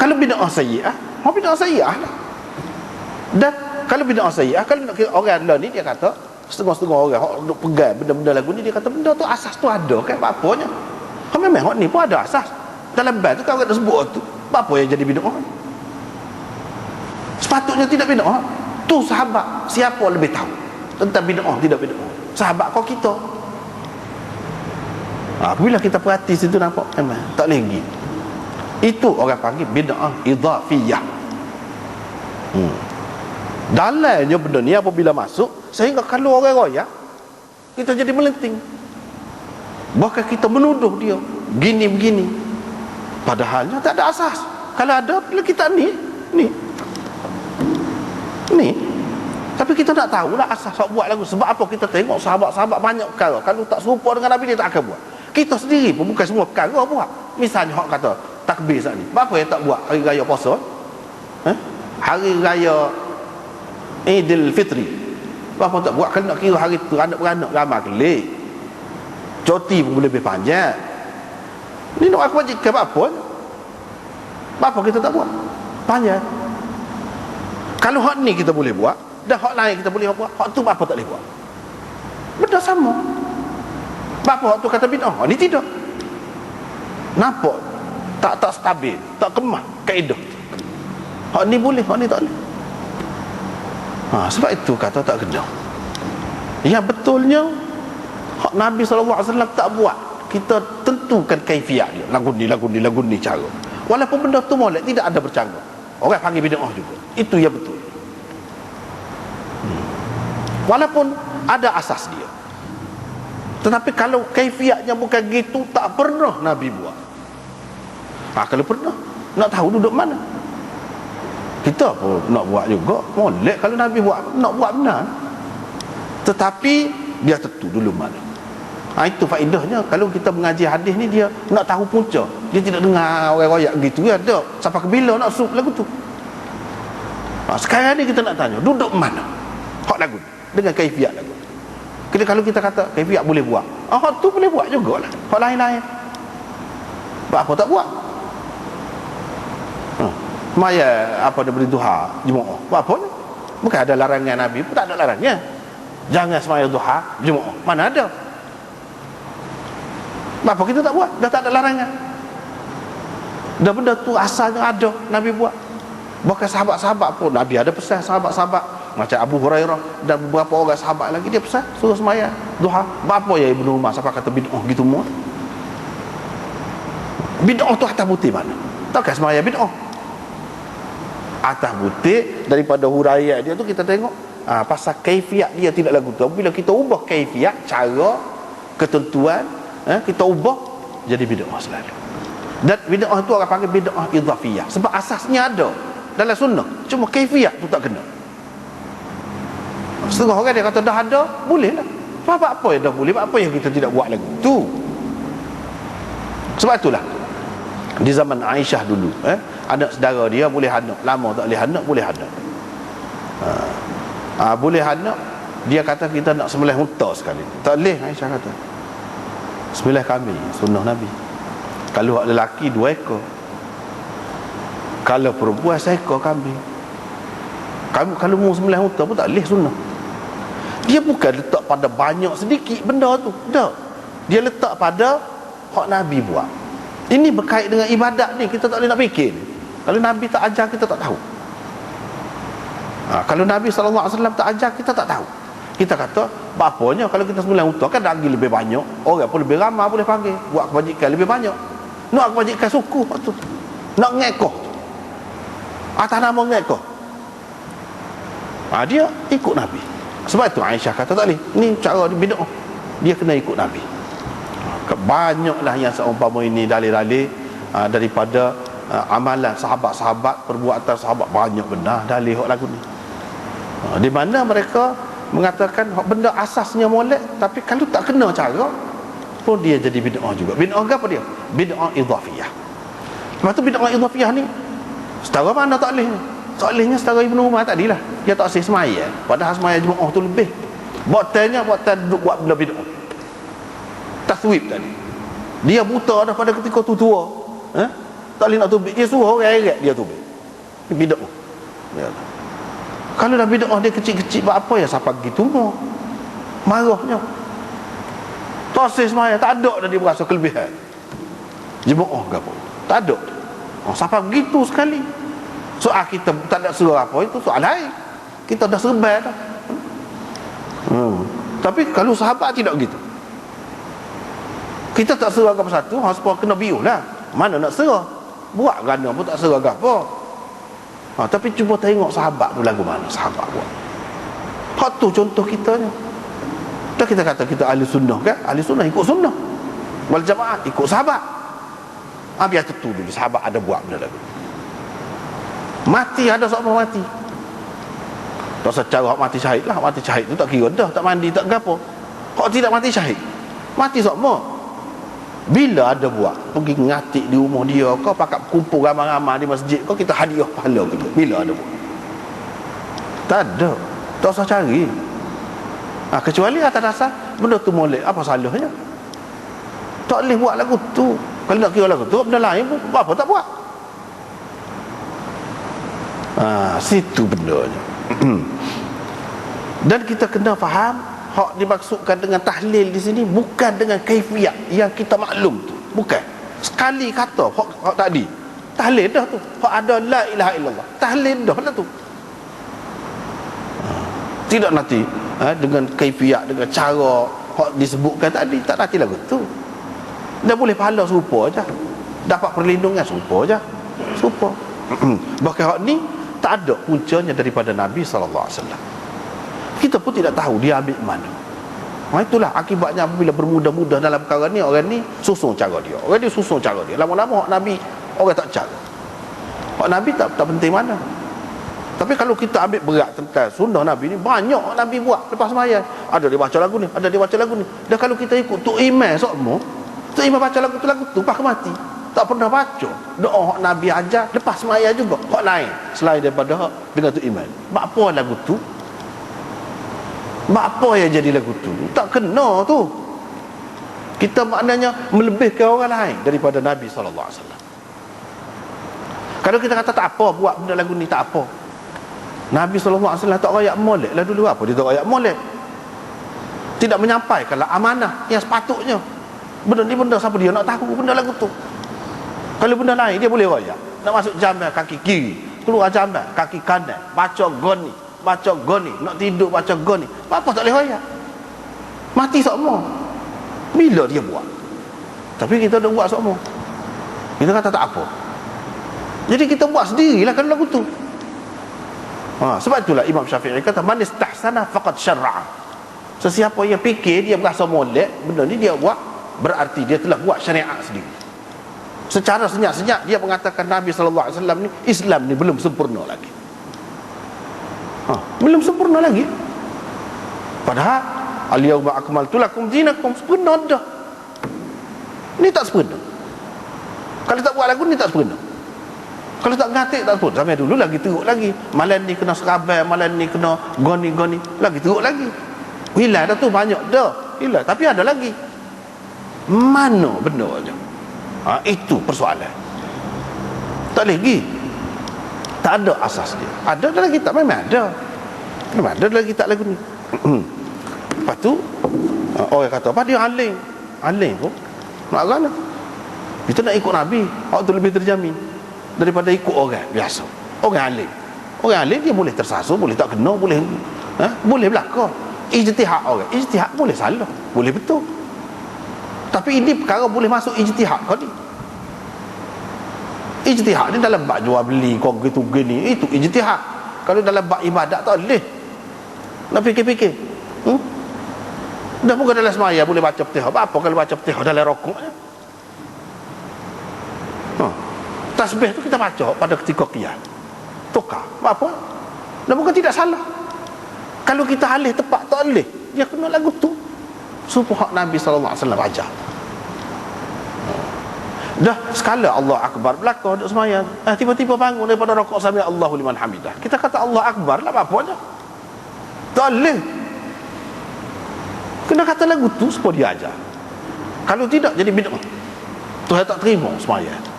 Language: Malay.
kalau bid'ah sayyi'ah mau bid'ah sayyi'ah lah. Dan kalau bid'ah sayyi'ah kalau nak kira orang lah ni dia kata setengah-setengah orang hok duk pegang benda-benda lagu ni dia kata benda tu asas tu ada kan apa-apanya ha memang hok ni pun ada asas. Dalam bab tu kalau ada sebut tu apa yang jadi bid'ah? Sepatutnya tidak bid'ah. Tu sahabat siapa lebih tahu tentang bid'ah tidak bid'ah? Sahabat kau kita. Ha, kita perhati situ nampak memang tak lagi itu orang panggil bid'ah idhafiyah. Hmm. dalamnya benda ni apabila masuk sehingga kalau orang royak kita jadi melenting. Bahkan kita menuduh dia gini begini. Padahalnya tak ada asas. Kalau ada kita ni ni ni. Tapi kita tak tahu lah asas sok buat lagu. Sebab apa? Kita tengok sahabat-sahabat banyak perkara. Kalau tak serupa dengan Nabi dia tak akan buat. Kita sendiri pun bukan semua perkara buat. Misalnya hak kata takbir saat ni. Apa yang tak buat hari raya puasa? Eh? hari raya Idul Fitri. Apa tak buat? Kena kira hari tu anak-beranak ramai kelik cuti pun lebih panjang. Ni nak aku wajibkan apa apa kita tak buat? Panjang. Kalau hak ni kita boleh buat dan hak lain kita boleh buat hak tu apa tak boleh buat? Benda sama. Apa hak tu kata bid'ah? Ni tidak. Nampak tak tak stabil tak kemah kaedah hak ni boleh hak ni tak boleh. Ha, sebab itu kata tak kena. Yang betulnya hak Nabi SAW tak buat. Kita tentukan kaifiat dia. Lagu ni lagu ni lagu ni cara. Walaupun benda tu molek tidak ada bercanggah orang panggil bid'ah juga. Itu yang betul. Hmm. walaupun ada asas dia. Tetapi kalau kaifiatnya bukan gitu tak pernah Nabi buat ha, kalau pernah. Nak tahu duduk mana? Kita pun nak buat juga? Molek kalau Nabi buat nak buat benar. Tetapi dia tentu dulu mana. Ha, itu faedahnya. Kalau kita mengaji hadis ni dia nak tahu punca. Dia tidak dengar orang royak gitu ya sampai ke bila nak sup lagu tu. Ha, sekarang ni kita nak tanya duduk mana? Hak lagu dengan kaifiat lagu kita kalau kita kata kaifiat boleh buat. Ah tu boleh buat jugalah. Hak lain-lain. Apa tak buat Maya apa beri duha Jumaat. Buat apa ni? Bukan ada larangan Nabi pun tak ada larangan. Jangan semaya duha Jumaat. Mana ada? Apa kita tak buat? Dah tak ada larangan. Dah benda tu asalnya ada Nabi buat. Bahkan sahabat-sahabat pun Nabi ada pesan sahabat-sahabat macam Abu Hurairah dan beberapa orang sahabat lagi dia pesan suruh semaya duha. Apa ya Ibnu Umar sampai kata bid'ah gitu semua? Bid'ah tu atas putih mana? Takkan semaya bid'ah atas butik daripada huraiat dia tu kita tengok. Ha, pasal kaifiat dia tidak lagu tu. Bila kita ubah kaifiat cara ketentuan eh, kita ubah jadi bid'ah selalu dan bid'ah tu orang panggil bid'ah idhafiyah. Sebab asasnya ada dalam sunnah. Cuma kaifiat tu tak kena. Setengah orang dia kata dah ada boleh lah. Apa apa yang dah boleh? Apa yang kita tidak buat lagi tu? Sebab itulah di zaman Aisyah dulu eh anak saudara dia boleh anak. Lama tak boleh anak boleh anak. Ha. ha, boleh anak dia kata kita nak sembelih unta sekali. Tak boleh Aisyah kata. Sembelih kami sunnah Nabi. Kalau ada lelaki dua ekor. Kalau perempuan seekor kambing. Kamu kalau mau sembelih unta pun tak boleh sunnah. Dia bukan letak pada banyak sedikit benda tu. Tak. Dia letak pada hak Nabi buat. Ini berkait dengan ibadat ni kita tak boleh nak fikir kalau Nabi tak ajar kita tak tahu. Ha, Kalau Nabi SAW tak ajar kita tak tahu. Kita kata Bapaknya kalau kita semula untuk kan daging lebih banyak. Orang pun lebih ramah boleh panggil. Buat kebajikan lebih banyak. Nak kebajikan suku tu. Nak ngekoh. Atas nama ngekoh. Ha, Dia ikut Nabi. Sebab itu Aisyah kata tak boleh Ini cara dia bid'ah. Dia kena ikut Nabi. Banyaklah yang seumpama ini dalil-dalil ha, Daripada uh, amalan sahabat-sahabat perbuatan sahabat banyak benar dalih hak lagu ni. Uh, di mana mereka mengatakan hak benda asasnya molek tapi kalau tak kena cara pun dia jadi bid'ah juga. Bid'ah apa dia? Bid'ah idhafiyah. Lepas tu bid'ah idhafiyah ni setara mana tak boleh tak bolehnya setara Ibn Umar tadi lah. Dia tak sih semaya. Padahal semaya Jumaat tu lebih. Buat tanya buat duduk buat benda bid'ah. Taswib tadi. Dia buta dah pada ketika tu tua. Eh? Tak boleh nak tubik. Dia suruh orang eret dia tubik. Bidah. Ya. kalau dah bidah dia kecil-kecil buat apa ya? Siapa gitu mau marahnya. Tosis semaya tak ada dah dia berasa kelebihan. Jemaah ke apa tak ada. Oh, siapa begitu sekali? Soal kita tak ada suruh apa itu soal lain. Kita dah serba dah. Hmm. tapi kalau sahabat tidak begitu. Kita tak serah apa satu hang sepuluh kena biuh lah mana nak serah buat gana pun tak serah apa. Ha, tapi cuba tengok sahabat tu lagu mana sahabat buat. Hak tu contoh kita ni dan kita kata kita ahli sunnah kan? Ahli sunnah ikut sunnah. Wal jamaah ikut sahabat. Ha, biar tentu dulu sahabat ada buat benda lagu. Mati ada seorang mati. Tak secara mati syahid lah. Mati syahid tu tak kira dah tak mandi tak gapo. Kok tidak mati syahid. Mati semua bila ada buat Pergi ngatik di rumah dia Kau pakat kumpul ramai-ramai di masjid Kau kita hadiah pahala kita Bila ada buat. Tak ada. Tak usah cari. Ha, Kecuali atas dasar Benda tu molek Apa salahnya? Tak boleh buat lagu tu. Kalau nak kira lagu tu Benda lain pun Apa tak buat? Ha, Situ benda Dan kita kena faham hak dimaksudkan dengan tahlil di sini bukan dengan kaifiat yang kita maklum tu. Bukan. Sekali kata hak, hak tadi tahlil dah tu. Hak ada la ilaha illallah. Tahlil dah dah tu. Tidak nanti ha, dengan kaifiat dengan cara hak disebutkan tadi tak nanti lagu tu dah boleh pahala serupa aja. Dapat perlindungan serupa aja. Serupa. Bahkan hak ni tak ada puncanya daripada Nabi sallallahu alaihi wasallam kita pun tidak tahu dia ambil mana. Ha, itulah akibatnya apabila bermudah-mudah dalam perkara ni orang ni susun cara dia. Orang dia susun cara dia. Lama-lama orang Nabi orang tak cara. Orang Nabi tak, tak penting mana. Tapi kalau kita ambil berat tentang sunnah Nabi ni banyak Nabi buat lepas semaya ada dia baca lagu ni ada dia baca lagu ni. Dan kalau kita ikut tu imam semua tu imam baca lagu tu lagu tu pak mati. Tak pernah baca. Doa Nabi ajar lepas semaya juga. Hak lain selain daripada dengan tu iman apa lagu tu Mak apa yang jadi lagu tu? Tak kena tu. Kita maknanya melebihkan orang lain daripada Nabi SAW. Kalau kita kata tak apa buat benda lagu ni tak apa. Nabi SAW tak rayak molek lah dulu apa dia tak rayak molek. Tidak menyampaikanlah amanah yang sepatutnya. Benda ni benda siapa dia nak tahu benda lagu tu. Kalau benda lain dia boleh rayak. Nak masuk jamban kaki kiri, keluar jamban kaki kanan, baca goni, baca goni nak tidur baca goni apa tak boleh royak mati semua bila dia buat? Tapi kita dah buat semua kita kata tak apa. Jadi kita buat sendirilah kalau lagu tu. Ha, sebab itulah Imam Syafi'i kata man istahsana faqad syar'a sesiapa yang fikir dia berasa molek benda ni dia buat berarti dia telah buat syariat sendiri. Secara senyap-senyap dia mengatakan Nabi wasallam ni Islam ni belum sempurna lagi ha, belum sempurna lagi. Padahal al-yawma akmaltu lakum dinakum sempurna dah. Ni tak sempurna. Kalau tak buat lagu ni tak sempurna. Kalau tak ngatik tak sempurna. Sampai dulu lagi teruk lagi. Malam ni kena serabai malam ni kena goni-goni. Lagi teruk lagi. Hilang dah tu banyak dah. Hilang. Tapi ada lagi. Mana benda je ha, itu persoalan. Tak lagi tak ada asas dia. Ada dalam kitab memang ada. Memang ada dalam kitab lagu ni. Lepas tu uh, orang kata apa dia aling aling pun. Nak kan kita nak ikut Nabi waktu lebih terjamin daripada ikut orang biasa. Orang aling orang aling dia boleh tersasar boleh tak kena boleh ha? boleh belakang ijtihad orang. Ijtihad boleh salah. Boleh betul. Tapi ini perkara boleh masuk ijtihad kau ni ijtihad ni dalam bab jual beli kau gitu gini itu ijtihad. Kalau dalam bab ibadat tak boleh. Nak fikir-fikir. Hmm? dah bukan dalam semaya boleh baca petihah apa kalau baca petihah dalam rokok ha. tasbih tu kita baca pada ketika qiyam. Tukar. Apa? Dah bukan tidak salah. Kalau kita alih tepat tak boleh dia kena lagu tu. Supaya Nabi SAW ajar Dah sekala Allah Akbar berlaku duduk semayang. Eh, tiba-tiba bangun daripada rokok sambil Allahu liman hamidah. Kita kata Allah Akbar lah apa aja. Tak boleh. Kena kata lagu tu supaya dia ajar. Kalau tidak jadi bid'ah. Tuhan tak terima semayang.